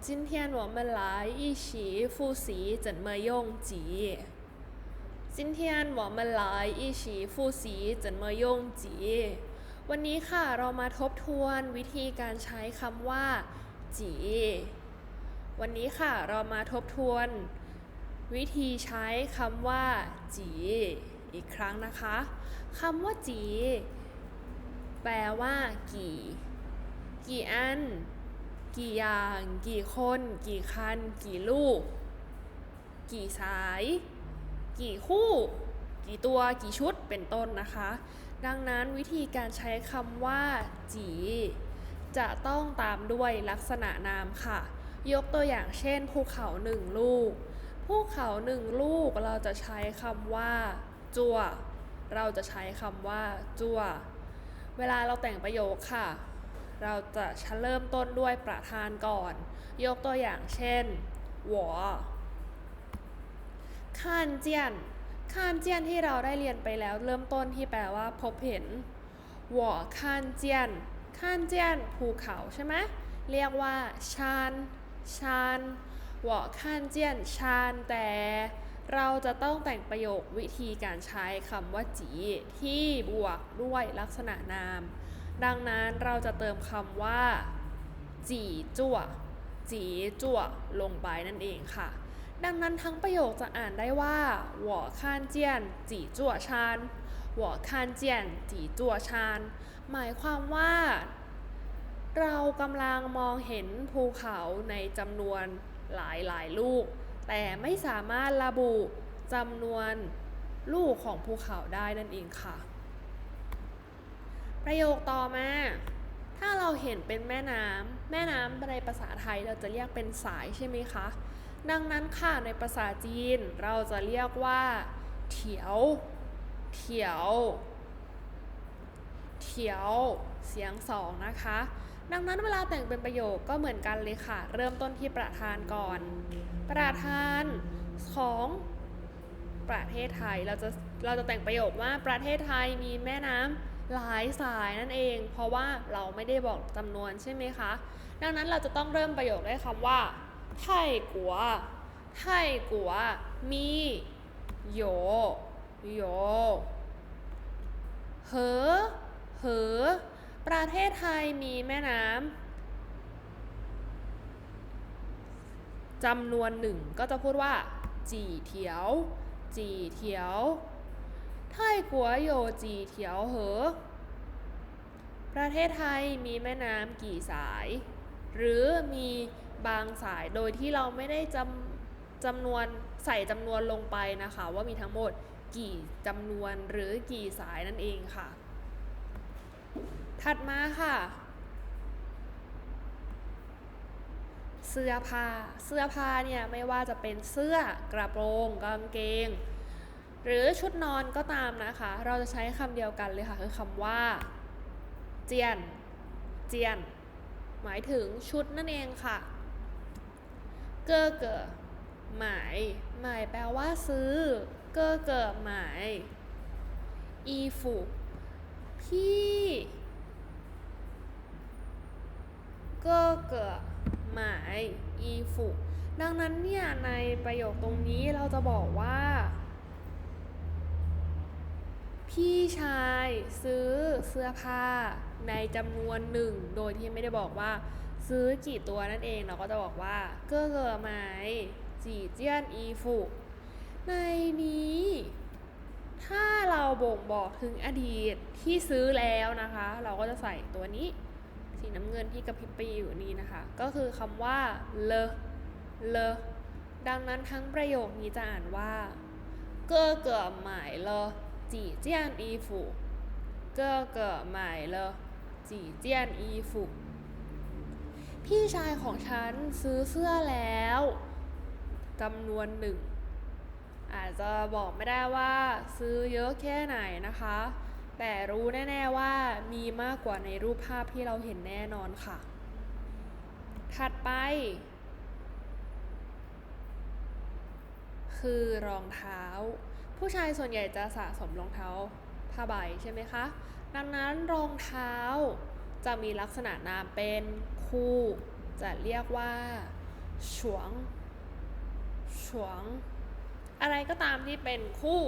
今天我们来一起复习怎么用几今天我们来一起复习怎么用几วันนี้ค่ะเรามาทบทวนวิธีการใช้คำว่าจีวันนี้ค่ะเรามาทบทวน วิธีใช้คำว่าจีอีกครั้งนะคะคำว่าจีแปลว่ากี่ กี่อัน กี่อย่าง กี่คน กี่คัน กี่ลูก กี่สาย กี่คู่ กี่ตัว กี่ชุด เป็นต้นนะคะ ดังนั้นวิธีการใช้คำว่า จี จะต้องตามด้วยลักษณะนามค่ะ ยกตัวอย่างเช่น ภูเขาหนึ่งลูก ภูเขาหนึ่งลูกเราจะใช้คำว่า จัว เราจะใช้คำว่า จัว เวลาเราแต่งประโยคค่ะ เราจะชันเริ่มต้นด้วยประธานก่อน ยกตัวอย่างเช่นหัวอคานเจียนคานเจียนที่เราได้เรียนไปแล้วเริ่มต้นที่แปลว่าพบเห็นหัวอคานเจียนคานเจียนภูเขาใช่ไหมเรียกว่าชานชานหัวอคานเจียนชานแต่เราจะต้องแต่งประโยควิธีการใช้คำว่าจีที่บวกด้วยลักษณะนาม ดังนั้นเราจะเติมคำว่า จีจั่ว จีจั่ว ลงไปนั่นเองค่ะ ดังนั้นทั้งประโยคจะอ่านได้ว่า我看见จีจั่วชาน我看见จีจั่วชานหมายความว่า เรากำลังมองเห็นภูเขาในจำนวนหลายหลายๆลูก แต่ไม่สามารถระบุจำนวนลูกของภูเขาได้นั่นเองค่ะ ประโยคต่อมา ถ้าเราเห็นเป็นแม่น้ำแม่น้ำในภาษาไทยเราจะเรียกเป็นสายใช่ไหมคะ ดังนั้นค่ะในภาษาจีนเราจะเรียกว่าเถียว เถียว เถียว เสียงสองนะคะ ดังนั้นเวลาแต่งเป็นประโยคก็เหมือนกันเลยค่ะ เริ่มต้นที่ประธานก่อน ประธานของประเทศไทยเราจะเราจะแต่งประโยคว่าประเทศไทยมีแม่น้ำ หลายสายนั่นเอง เพราะว่าเราไม่ได้บอกจำนวนใช่ไหมคะ ดังนั้นเราจะต้องเริ่มประโยคด้วยคำว่าไทกัวไทกัวมีโยโยเหอเหอประเทศไทยมีแม่น้ำจำนวนหนึ่งก็จะพูดว่า จีเถียว จีเถียว ไทยกัวโยจีเถียวเหอ ประเทศไทยมีแม่น้ำกี่สาย หรือมีบางสายโดยที่เราไม่ได้จำจำนวนใส่จำนวนลงไปนะคะ ว่ามีทั้งหมดกี่จำนวนหรือกี่สายนั่นเองค่ะ ถัดมาค่ะ เสื้อผ้า เสื้อผ้าเนี่ยไม่ว่าจะเป็นเสื้อกระโปรงกางเกง หรือชุดนอนก็ตามนะคะ เราจะใช้คำเดียวกันเลยค่ะ คือคำว่า เจียน เจียน หมายถึงชุดนั่นเองค่ะ เกอเกอหมาย หมายแปลว่าซื้อ เกอเกอหมาย อีฟูพี่เกอเกอหมาย อีฟูดังนั้นเนี่ยในประโยคตรงนี้เราจะบอกว่า พี่ชายซื้อเสื้อผ้าในจำนวนหนึ่ง โดยที่ไม่ได้บอกว่าซื้อกี่ตัวนั่นเอง เราก็จะบอกว่า เก้อเกอหมายจีเจียนอีฟูในนี้ ถ้าเราบ่งบอกถึงอดีตที่ซื้อแล้วนะคะ เราก็จะใส่ตัวนี้ สีน้ำเงินที่กระพริบไปอยู่นี้นะคะ ก็คือคำว่าเลเลดังนั้นทั้งประโยคนี้จะอ่านว่า เก้อเกอหมายเลอ จีเจียนอีฟูเก้อเกอหมายเลอจีเจียนอีฟูพี่ชายของฉันซื้อเสื้อแล้วจำนวนหนึ่ง อาจจะบอกไม่ได้ว่าซื้อเยอะแค่ไหนนะคะ แต่รู้แน่ๆว่ามีมากกว่าในรูปภาพที่เราเห็นแน่นอนค่ะ ถัดไป คือรองเท้า ผู้ชายส่วนใหญ่จะสะสมรองเท้าผ้าใบใช่ไหมคะ ดังนั้นรองเท้าจะมีลักษณะนามเป็นคู่ จะเรียกว่าฉวงฉวง อะไรก็ตามที่เป็นคู่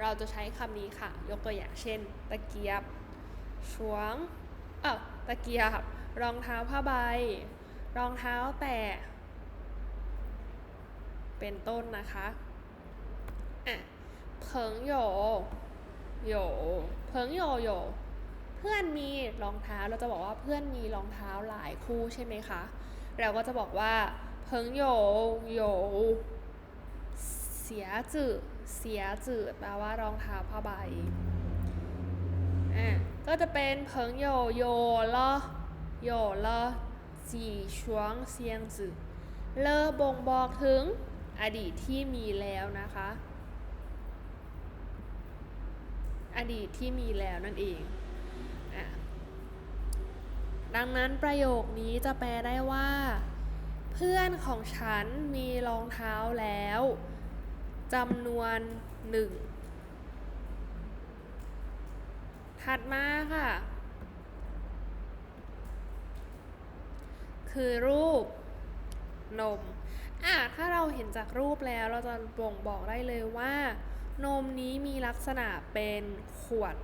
เราจะใช้คำนี้ค่ะ ยกตัวอย่างเช่น ตะเกียบฉวงเออตะเกียบ รองเท้าผ้าใบ รองเท้าแตะเป็นต้นนะคะอะ เพิงโยโยเพิงโยโย เพื่อนมีรองเท้า เราจะบอกว่าเพื่อนมีรองเท้าหลายคู่ใช่ไหมคะ เราก็จะบอกว่า เพิงโยโยเสียจืดเสียจืดแปลว่ารองเท้าผ้าใบ อ่ะ ก็จะเป็นเพิงโยโย了โย了几双เซียงจืดเลอบ่งบอกถึงอดีตที่มีแล้วนะคะ อดีตที่มีแล้วนั่นเองอดังนั้นประโยคนี้จะแปลได้ว่า เพื่อนของฉันมีรองเท้าแล้วจำนวนหนึ่งถัดมาค่ะ คือรูปนม อะ ถ้าเราเห็นจากรูปแล้วเราจะบ่งบอกได้เลยว่า นมนี้มีลักษณะเป็นขวด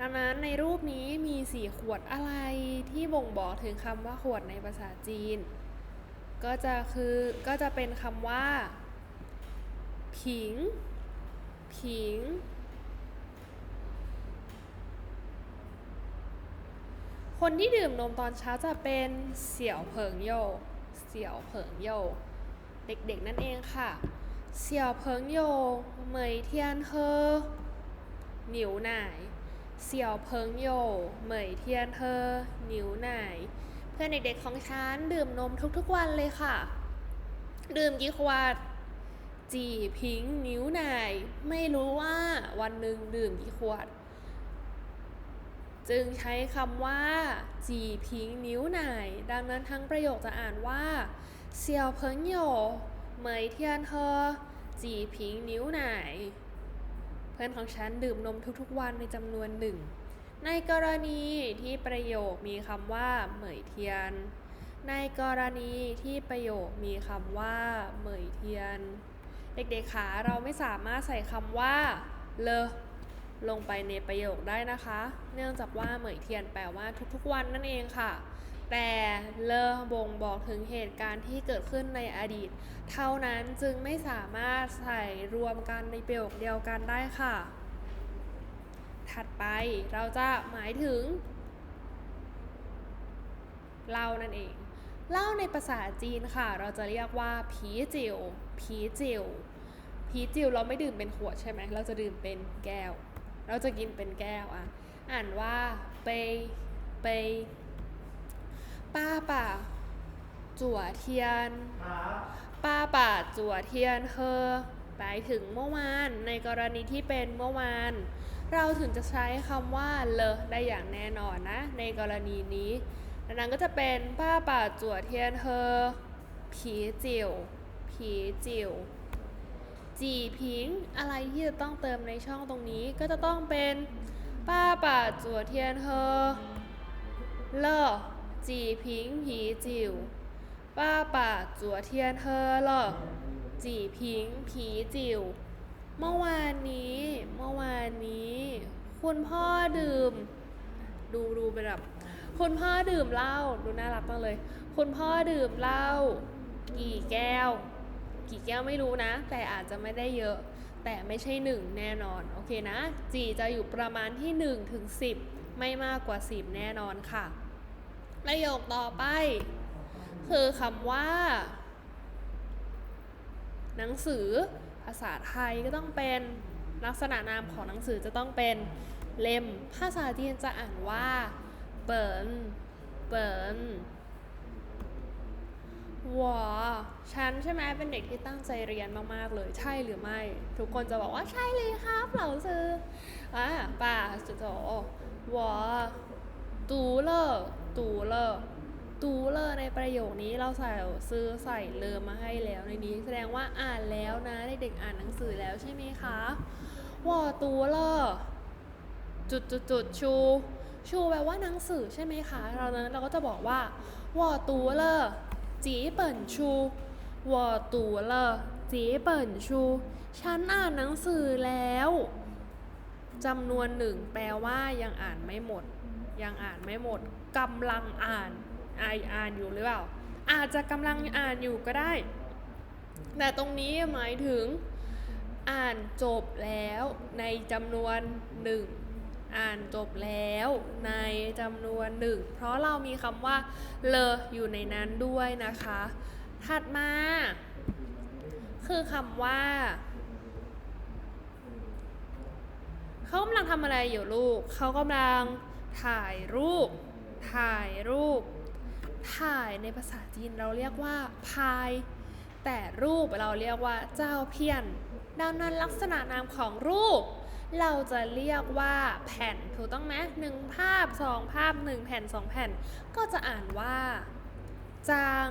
ดังนั้นในรูปนี้มีสี่ขวดอะไรที่บ่งบอกถึงคำว่าขวดในภาษาจีน ก็จะคือก็จะเป็นคำว่า ผิง ผิง คนที่ดื่มนมตอนเช้าจะเป็นเสี่ยวเผิงโย เสี่ยวเผิงโย เด็กๆนั่นเองค่ะ เสี่ยวเผิงโยเหมยเทียนเฮอหนิวหน่าย เสี่ยวเพิงโยเหมยเทียนเธอหนิวหน่าย เพื่อนเด็กๆของฉันดื่มนมทุกๆวันเลยค่ะ ดื่มกี่ขวดจีพิงนิ้วหน่าย ไม่รู้ว่าวันหนึ่งดื่มกี่ขวด จึงใช้คำว่า จีพิงนิ้วหน่าย ดังนั้นทั้งประโยคจะอ่านว่า เสี่ยวเพิงโยเหมยเทียนเธอ จีพิงนิ้วหน่ายเพื่อนของฉันดื่มนมทุกๆวันในจำนวนหนึ่ง ในกรณีที่ประโยคมีคำว่า เหมยเทียน ในกรณีที่ประโยคมีคำว่า เหมยเทียน เด็กๆขาเราไม่สามารถใส่คำว่า เลลงไปในประโยคได้นะคะ เนื่องจากว่าเหมยเทียนแปลว่าทุกๆวันนั่นเองค่ะ แต่เลอบ่งบอกถึงเหตุการณ์ที่เกิดขึ้นในอดีต เท่านั้นจึงไม่สามารถใส่รวมกันในประโยคเดียวกันได้ค่ะ ถัดไปเราจะหมายถึงเล้านั่นเอง เล้าในภาษาจีนค่ะ เราจะเรียกว่าผีจิวผีจิวผีจิวเราไม่ดื่มเป็นขวดใช่ไหม เราจะดื่มเป็นแก้ว เราจะกินเป็นแก้วอะ อ่านว่าเปยเปย ป้าป่า จั่วเทียน ป้าป่าจั่วเทียนเฮอหมายถึงเมื่อวานในกรณีที่เป็นเมื่อวาน เราถึงจะใช้คำว่าเลอได้อย่างแน่นอนนะ ในกรณีนี้ดังนั้นก็จะเป็นป้าป่าจั่วเทียนเฮอผีจิ๋วผีจิ๋วจีพิง อะไรที่จะต้องเติมในช่องตรงนี้ก็จะต้องเป็นป้าป่าจั่วเทียนเฮอเลอ จีพิงผีจิ๋วป้าป่าจัวเทียนเธอเหรอจีพิงผีจิ๋วเมื่อวานนี้เมื่อวานนี้ คุณพ่อดื่ม ดูดูเป็นแบบคุณพ่อดื่มเหล้าดูน่ารักมากเลย คุณพ่อดื่มเหล้ากี่แก้ว กี่แก้วไม่รู้นะ แต่อาจจะไม่ได้เยอะ แต่ไม่ใช่หนึ่งแน่นอนโอเคนะจีจะอยู่ประมาณที่1ถึง10 ไม่มากกว่า 10 แน่นอนค่ะ ประโยคต่อไป คือคำว่า หนังสือภาษาไทยก็ต้องเป็นลักษณะนามของหนังสือจะต้องเป็นเล่ม ภาษาจีนจะอ่านว่าเปินเปินวอฉันใช่ไหมเป็นเด็กที่ตั้งใจเรียนมาก ๆ เลยใช่หรือไม่ ทุกคนจะบอกว่าใช่เลยครับเหล่าซื้ออ่าป่าจะโตวอตูเลอ ตูเลอร์ตูเลอร์ในประโยคนี้เราใส่ซื้อใส่เลอมาให้แล้วในนี้ แสดงว่าอ่านแล้วนะเด็กอ่านหนังสือแล้วใช่ไหมคะว่าตูเลอร์จุดจุดจุดชู ชูแปลว่าหนังสือใช่ไหมคะเรานั้นเราก็จะบอกว่าว่าตูเลอร์จีเปิ่นชูว่าตูเลอร์จีเปิ่นชูฉันอ่านหนังสือแล้วจำนวนหนึ่งแปลว่ายังอ่านไม่หมด ยังอ่านไม่หมดกำลังอ่านออ่านอยู่หรือเปล่า อาจจะกำลังอ่านอยู่ก็ได้ แต่ตรงนี้หมายถึงอ่านจบแล้วในจำนวนหนึ่งอ่านจบแล้วในจำนวนหนึ่งเพราะเรามีคำว่าเลออยู่ในนั้นด้วยนะคะ ถัดมา คือคำว่าเขากำลังทำอะไรอยู่ลูก เขากำลัง ถ่ายรูป ถ่ายรูป ถ่ายในภาษาจีนเราเรียกว่าพาย แต่รูปเราเรียกว่าเจ้าเพี้ยน ดังนั้นลักษณะนามของรูป เราจะเรียกว่าแผ่นถูกต้องไหมหนึ่งภาพสองภาพหนึ่งแผ่นสองแผ่น ก็จะอ่านว่า จาง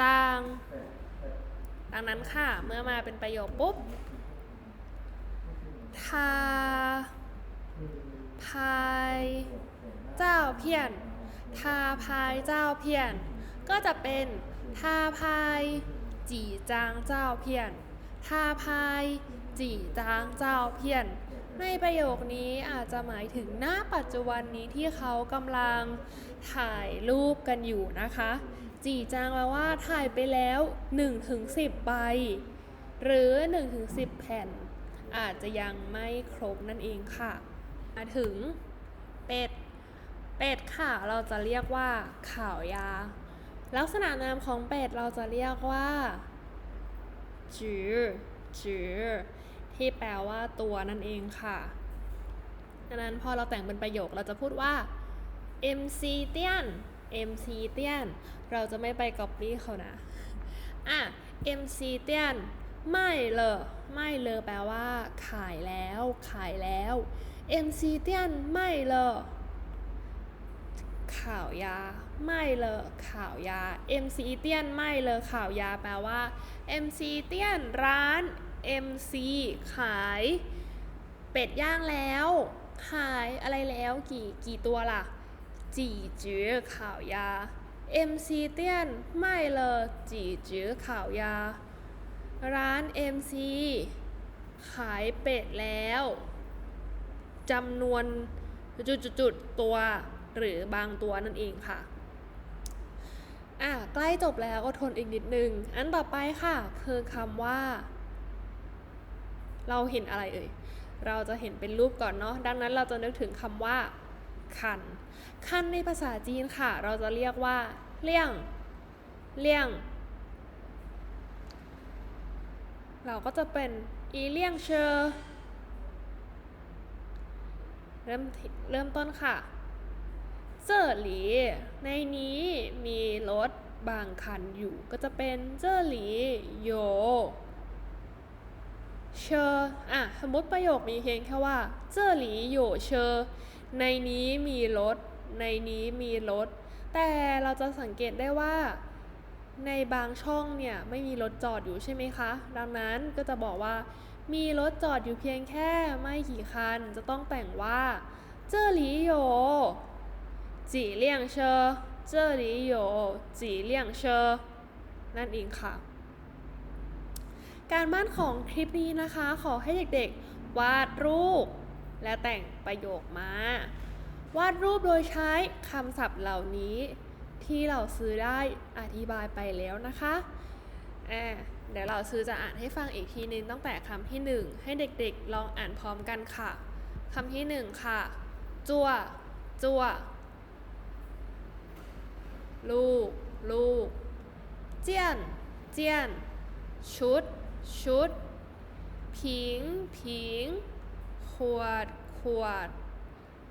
จาง ดังนั้นค่ะ เมื่อมาเป็นประโยคปุ๊บทาายเจ้าเพี้ยน ทาพายเจ้าเพี้ยน ก็จะเป็นทาพายจีจางเจ้าเพี้ยน ทาพายจีจางเจ้าเพี้ยน ในประโยคนี้อาจจะหมายถึงหน้าปัจจุบันนี้ที่เขากำลังถ่ายรูปกันอยู่นะคะ จีจางแปลว่าถ่ายไปแล้ว 1-10 ใบ หรือ 1-10 แผ่น อาจจะยังไม่ครบนั่นเองค่ะ มาถึงเป็ด เป็ดค่ะ เราจะเรียกว่าข่าวยา ลักษณะนามของเป็ดเราจะเรียกว่าจือจือที่แปลว่าตัวนั่นเองค่ะดังนั้นพอเราแต่งเป็นประโยคเราจะพูดว่า MC เตี้ยน MC เตี้ยน เราจะไม่ไปก๊อปปี้เขานะ อะ MC เตี้ยน ไม่เลยไม่เลยแปลว่า ขายแล้ว ขายแล้ว MC เตี้ยนไม่เลยข่าวยา ไม่เลยข่าวยา MC เตี้ยนไม่เลยข่าวยาแปลว่า MC เตี้ยนร้าน MC ขาย เป็ดย่างแล้ว ขายอะไรแล้วกี่กี่ตัวล่ะ จีจื้อข่าวยา MC เตี้ยนไม่เลยจีจื้อข่าวยา ร้าน MC ขายเป็ดแล้ว จำนวนจุดๆๆตัวหรือบางตัวนั่นเองค่ะอะใกล้จบแล้วอดทนอีกนิดนึง อันต่อไปค่ะคือคำว่า เราเห็นอะไรเอ่ย เราจะเห็นเป็นรูปก่อนเนาะ ดังนั้นเราจะนึกถึงคำว่าคัน คันในภาษาจีนค่ะ เราจะเรียกว่า เลี่ยง เลี่ยง เราก็จะเป็นอีเลี่ยงเชอ เริ่มเริ่มต้นค่ะเจอหลี ในนี้มีรถบางคันอยู่ก็จะเป็นเจอหลีโยเชออะสมมติประโยคมีเพียงแค่ว่าเจอหลีโยเชอ ในนี้มีรถ ในนี้มีรถ แต่เราจะสังเกตได้ว่า ในบางช่องเนี่ยไม่มีรถจอดอยู่ใช่ไหมคะ ดังนั้นก็จะบอกว่า มีรถจอดอยู่เพียงแค่ไม่กี่คัน จะต้องแต่งว่าเจอหลีโยจีเลี่ยงเชอเจอหลีโยจีเลี่ยงเชอนั่นเองค่ะ การบ้านของคลิปนี้นะคะ ขอให้เด็กๆ วาดรูป และแต่งประโยคมา วาดรูปโดยใช้คำศัพท์เหล่านี้ ที่เราซื้อได้อธิบายไปแล้วนะคะอ่า เดี๋ยวเราซื้อจะอ่านให้ฟังอีกทีนึงตั้งแต่คำที่หนึ่งให้เด็กๆ ลองอ่านพร้อมกันค่ะคำที่หนึ่งค่ะ จัวจัวลูกลูกเจียนเจียนชุดชุด ผิงผิง ขวดขวด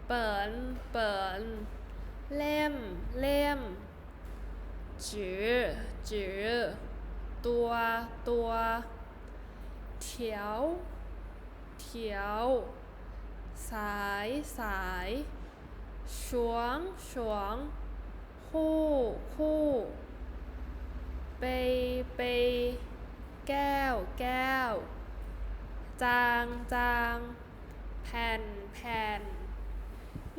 เปิ่นเปิ่นเล่มเล่มจือจือ ตัวตัวเถียวเถียว สายสายฉวงฉวง คู่คู่เปยเปยแก้วแก้ว จางจางแผ่นแผ่น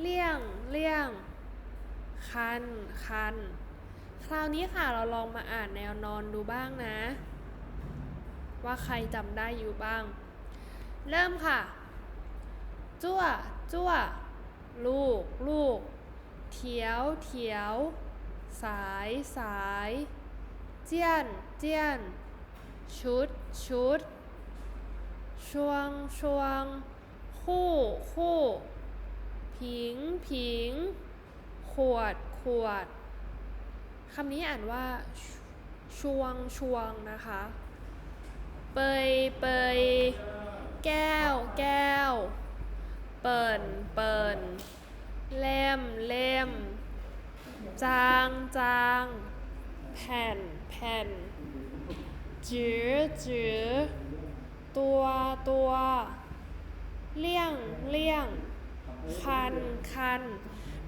เลี่ยงเลี่ยง คันคัน คราวนี้ค่ะเราลองมาอ่านแนวนอนดูบ้างนะ ว่าใครจำได้อยู่บ้าง เริ่มค่ะ จั่ว จั่ว ลูก ลูก เถียว เถียว สาย สาย เจียน เจียน ชุด ชุด ช่วง ช่วง คู่ คู่ ผิง ผิง ขวด ขวด คำนี้อ่านว่าชช่วงช่วงนะคะ เปยเปยแก้ว แก้ว เปิ่นเปิ่นเล่มเล่ม จางจางแผ่นแผ่นจื้อจื้อตัวตัวเลี่ยงเลี่ยง คันคัน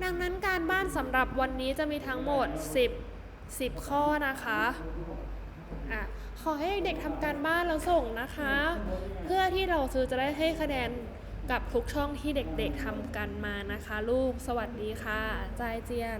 ดังนั้นการบ้านสำหรับวันนี้จะมีทั้งหมด 10 10 ข้อนะคะอะขอให้เด็กทำการบ้านแล้วส่งนะคะ เพื่อที่เราซื้อจะได้ให้คะแนนกับทุกช่องที่เด็กๆทำกันมานะคะ ลูกสวัสดีค่ะจายเจียน